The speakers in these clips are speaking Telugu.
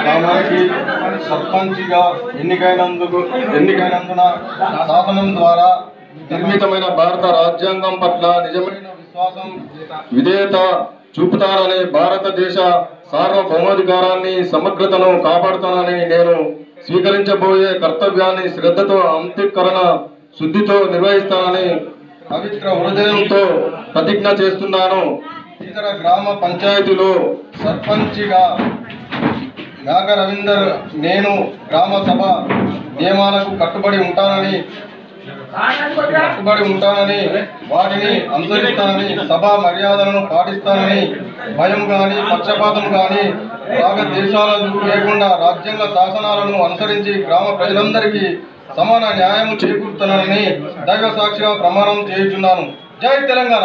గ్రామానికి సర్పంచ్గా ఎన్నికైనందుకు ఎన్నికైనందున శాసనం ద్వారా నిర్మితమైన భారత రాజ్యాంగం పట్ల నిజమైన విశ్వాసం విధేయత చూపుతానని భారతదేశ సార్వభౌమాధికారాన్ని సమగ్రతను కాపాడుతానని నేను స్వీకరించబోయే కర్తవ్యాన్ని శ్రద్ధతో అంత్యకరణ శుద్ధితో నిర్వహిస్తానని పవిత్ర హృదయంతో ప్రతిజ్ఞ చేస్తున్నాను. ఇతర గ్రామ పంచాయతీలో సర్పంచిగా నాగ రవీందర్ నేను గ్రామ సభ నియమాలకు కట్టుబడి ఉంటానని కట్టుబడి ఉంటానని వాటిని అనుసరిస్తానని సభ మర్యాదలను పాటిస్తానని భయం గాని పక్షపాతం గాని రాగద్వేషాలు లేకుండా రాజ్యాంగ శాసనాలను అనుసరించి గ్రామ ప్రజలందరికీ సమాన న్యాయం చేకూరుతానని దైవ సాక్షిగా ప్రమాణం చేయుచున్నాను. జై తెలంగాణ!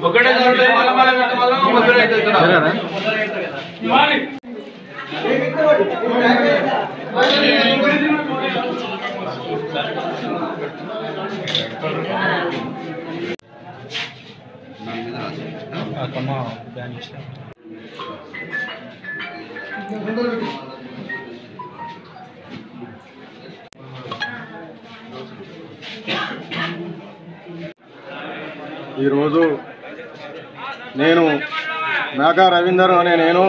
ఒకటే ఈరోజు నేను నాగా రవీందర్ అనే నేను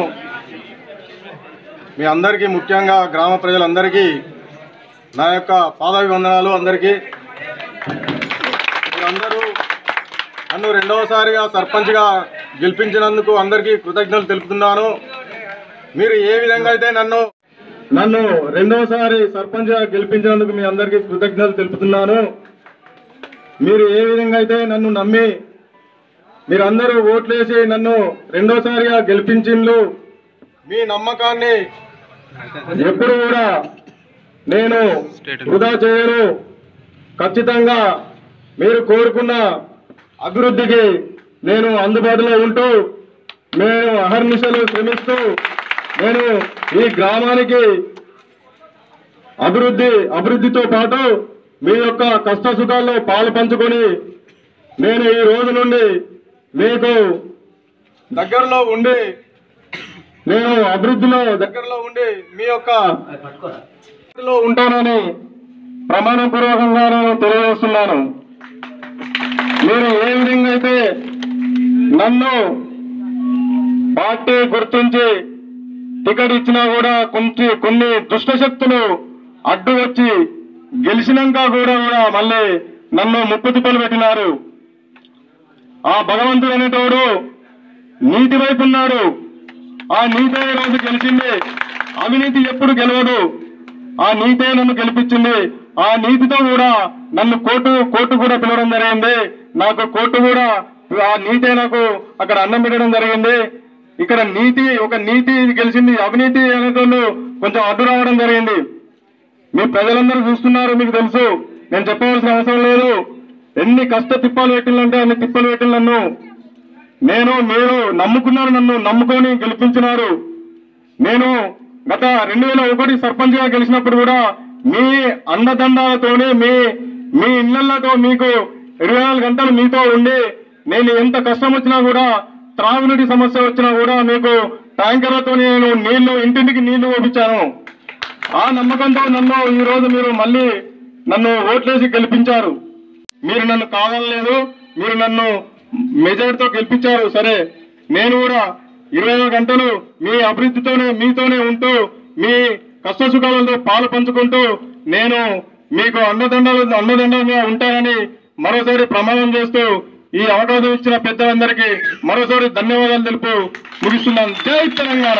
మీ అందరికీ ముఖ్యంగా గ్రామ ప్రజలందరికీ నా యొక్క పాదాభివందనాలు అందరికీ. మీరందరూ నన్ను రెండవసారిగా సర్పంచ్గా గెలిపించినందుకు అందరికీ కృతజ్ఞతలు తెలుపుతున్నాను. మీరు ఏ విధంగా అయితే నన్ను నన్ను రెండవసారి సర్పంచ్గా గెలిపించినందుకు మీ అందరికీ కృతజ్ఞతలు తెలుపుతున్నాను. మీరు ఏ విధంగా అయితే నన్ను నమ్మి మీరందరూ ఓట్లేసి నన్ను రెండోసారిగా గెలిపించిండ్రు మీ నమ్మకాన్ని ఎప్పుడు కూడా నేను వృధా చేయను. ఖచ్చితంగా మీరు కోరుకున్న అభివృద్ధికి నేను అందుబాటులో ఉంటూ నేను అహర్నిశలు శ్రమిస్తూ నేను ఈ గ్రామానికి అభివృద్ధి అభివృద్ధితో పాటు మీ యొక్క కష్ట సుఖాల్లో పాలు పంచుకొని నేను ఈ రోజు నుండి మీకు దగ్గరలో ఉండి నేను అభివృద్ధిలో దగ్గరలో ఉండి మీ యొక్క ఉంటానని ప్రమాణపూర్వకంగా నేను తెలియజేస్తున్నాను. మీరు ఏ విధంగా అయితే నన్ను పార్టీ గుర్తించి టికెట్ ఇచ్చినా కూడా కొంచెం కొన్ని దుష్ట శక్తులు అడ్డు వచ్చి గెలిచినాక కూడా కూడా మళ్ళీ నన్ను ముప్పు తిప్పలు పెట్టినారు. ఆ భగవంతుడు అనేటోడు నీతి వైపు ఉన్నాడు. ఆ నీతే రోజు గెలిచింది. అవినీతి ఎప్పుడు గెలవదు. ఆ నీతే నన్ను గెలిపించింది. ఆ నీతితో కూడా నన్ను కోర్టు కోర్టు కూడా పిలవడం జరిగింది. నాకు కోర్టు కూడా ఆ నీతే నాకు అక్కడ అన్నం పెట్టడం జరిగింది. ఇక్కడ నీతి ఒక నీతి గెలిచింది. అవినీతి అనేటోళ్ళు కొంచెం అడ్డు రావడం జరిగింది. మీ ప్రజలందరూ చూస్తున్నారు మీకు తెలుసు. నేను చెప్పవలసిన అవసరం లేదు. ఎన్ని కష్ట తిప్పాలు పెట్టిందంటే అన్ని తిప్పలు పెట్టిన నన్ను. నేను మీరు నమ్ముకున్నారు నన్ను నమ్ముకొని గెలిపించినారు. నేను గత రెండు వేల ఒకటి సర్పంచ్గా గెలిచినప్పుడు కూడా మీ అండదండాలతోనే మీ మీ ఇళ్ళతో మీకు ఇరవై నాలుగు గంటలు మీతో ఉండి నేను ఎంత కష్టం వచ్చినా కూడా త్రాగునీటి సమస్య వచ్చినా కూడా మీకు ట్యాంకర్లతో నేను నీళ్ళు ఇంటింటికి నీళ్ళు పంపించాను. ఆ నమ్మకంతో నన్ను ఈ రోజు మీరు మళ్ళీ నన్ను ఓట్లేసి గెలిపించారు. మీరు నన్ను కావాలలేదు మీరు నన్ను మెజార్టీతో గెలిపించారు. సరే నేను కూడా ఇరవై గంటలు మీ అభివృద్ధితోనే మీతోనే ఉంటూ మీ కష్టసుఖాలతో పాలు పంచుకుంటూ నేను మీకు అన్నదండాలు అన్నదండంగా ఉంటానని మరోసారి ప్రమాణం చేస్తూ ఈ అవకాశం ఇచ్చిన పెద్దలందరికీ మరోసారి ధన్యవాదాలు తెలుపు ముగిస్తున్నాను. జై తెలంగాణ!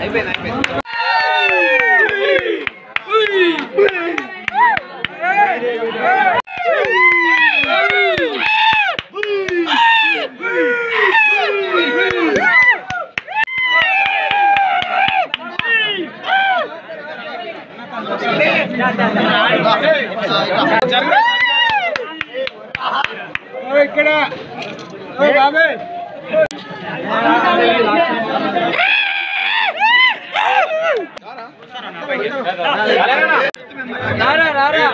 అయిపోయింది అయిపోయింది ఇక్కడ బాబే రారా రారా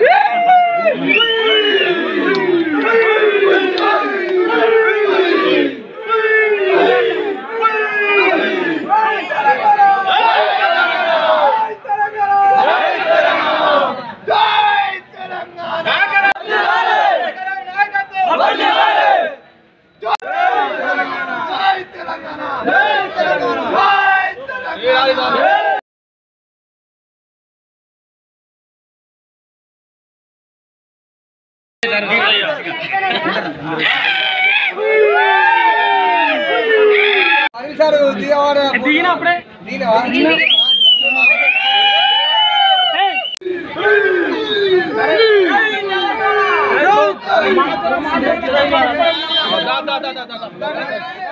Yeah! దిగినప్పుడే దా, దా, దా, దా, దా.